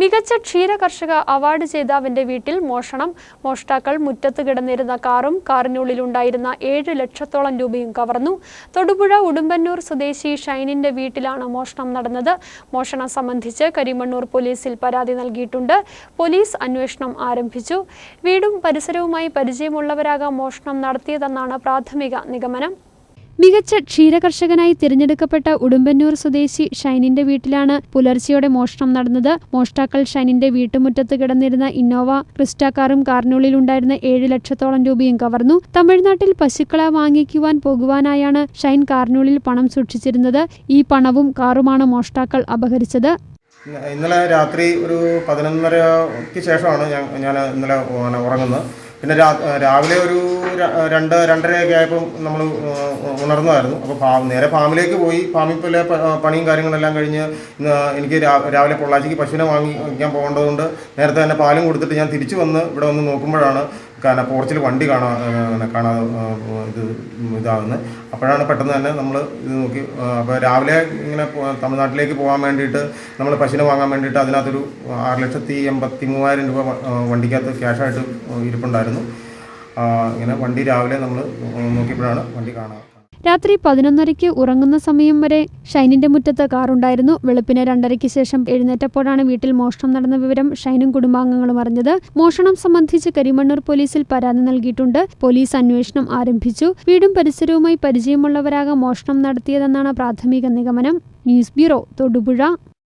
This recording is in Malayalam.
മികച്ച ക്ഷീര കർഷക അവാർഡ് ജേതാവിന്റെ വീട്ടിൽ മോഷണം. മോഷ്ടാക്കൾ മുറ്റത്ത് കിടന്നിരുന്ന കാറും കാറിനുള്ളിലുണ്ടായിരുന്ന ഏഴ് ലക്ഷത്തോളം രൂപയും കവർന്നു. തൊടുപുഴ ഉടുമ്പന്നൂർ സ്വദേശി ഷൈനിന്റെ വീട്ടിലാണ് മോഷണം നടന്നത്. മോഷണം സംബന്ധിച്ച് കരിമണ്ണൂർ പോലീസിൽ പരാതി നൽകിയിട്ടുണ്ട്. പോലീസ് അന്വേഷണം ആരംഭിച്ചു. വീടും പരിസരവുമായി പരിചയമുള്ളവരാകാം മോഷണം നടത്തിയതെന്നാണ് പ്രാഥമിക നിഗമനം. മികച്ച ക്ഷീരകർഷകനായി തിരഞ്ഞെടുക്കപ്പെട്ട ഉടുമ്പന്നൂർ സ്വദേശി ഷൈനിന്റെ വീട്ടിലാണ് പുലർച്ചെയോടെ മോഷണം നടന്നത്. മോഷ്ടാക്കൾ ഷൈനിന്റെ വീട്ടുമുറ്റത്ത് കിടന്നിരുന്ന ഇന്നോവ ക്രിസ്റ്റ കാറും കാറിനുള്ളിലുണ്ടായിരുന്ന ഏഴ് ലക്ഷത്തോളം രൂപയും കവർന്നു. തമിഴ്നാട്ടിൽ പശുക്കളെ വാങ്ങിക്കുവാൻ പോകുവാനായാണ് ഷൈൻ കാറിനുള്ളിൽ പണം സൂക്ഷിച്ചിരുന്നത്. ഈ പണവും കാറുമാണ് മോഷ്ടാക്കൾ അപഹരിച്ചത്. ഇന്നലെ രാത്രി ഒരു പതിനൊന്നരയ്ക്ക് ശേഷമാണ് ഞാൻ ഇന്നലെ ഉറങ്ങുന്നത്. പിന്നെ രാവിലെ ഒരു രണ്ട് രണ്ടരയൊക്കെ ആയപ്പോൾ നമ്മൾ ഉണർന്നതായിരുന്നു. അപ്പോൾ ഫാം നേരെ ഫാമിലേക്ക് പോയി. ഫാമിൽ പോലെ പണിയും കാര്യങ്ങളെല്ലാം കഴിഞ്ഞ് എനിക്ക് രാവിലെ പൊള്ളാച്ചിക്ക് പശുവിനെ വാങ്ങിക്കാൻ പോകേണ്ടതുകൊണ്ട് നേരത്തെ തന്നെ പാലും കൊടുത്തിട്ട് ഞാൻ തിരിച്ചു വന്ന് ഇവിടെ വന്ന് നോക്കുമ്പോഴാണ് കാരണം പോർച്ചിൽ വണ്ടി കാണാ കാണാ ഇത് ഇതാകുന്നത് അപ്പോഴാണ് പെട്ടെന്ന് തന്നെ നമ്മൾ ഇത് നോക്കി അപ്പോൾ രാവിലെ ഇങ്ങനെ തമിഴ്നാട്ടിലേക്ക് പോകാൻ വേണ്ടിയിട്ട് നമ്മൾ പശുവിനെ വാങ്ങാൻ വേണ്ടിയിട്ട് അതിനകത്തൊരു ആറ് ലക്ഷത്തി എൺപത്തി മൂവായിരം രൂപ വണ്ടിക്കകത്ത് ക്യാഷായിട്ട് ഇരിപ്പുണ്ടായിരുന്നു. ഇങ്ങനെ വണ്ടി രാവിലെ നമ്മൾ നോക്കിയപ്പോഴാണ് വണ്ടി കാണാൻ രാത്രി പതിനൊന്നരയ്ക്ക് ഉറങ്ങുന്ന സമയം വരെ ഷൈനിന്റെ മുറ്റത്ത് കാറുണ്ടായിരുന്നു. വെളുപ്പിന് രണ്ടരയ്ക്ക് ശേഷം എഴുന്നേറ്റപ്പോഴാണ് വീട്ടിൽ മോഷണം നടന്ന വിവരം ഷൈനും കുടുംബാംഗങ്ങളും അറിഞ്ഞത്. മോഷണം സംബന്ധിച്ച് കരിമണ്ണൂർ പോലീസിൽ പരാതി നൽകിയിട്ടുണ്ട്. പോലീസ് അന്വേഷണം ആരംഭിച്ചു. വീടും പരിസരവുമായി പരിചയമുള്ളവരാകാം മോഷണം നടത്തിയതെന്നാണ് പ്രാഥമിക നിഗമനം. News bureau Thodupuzha.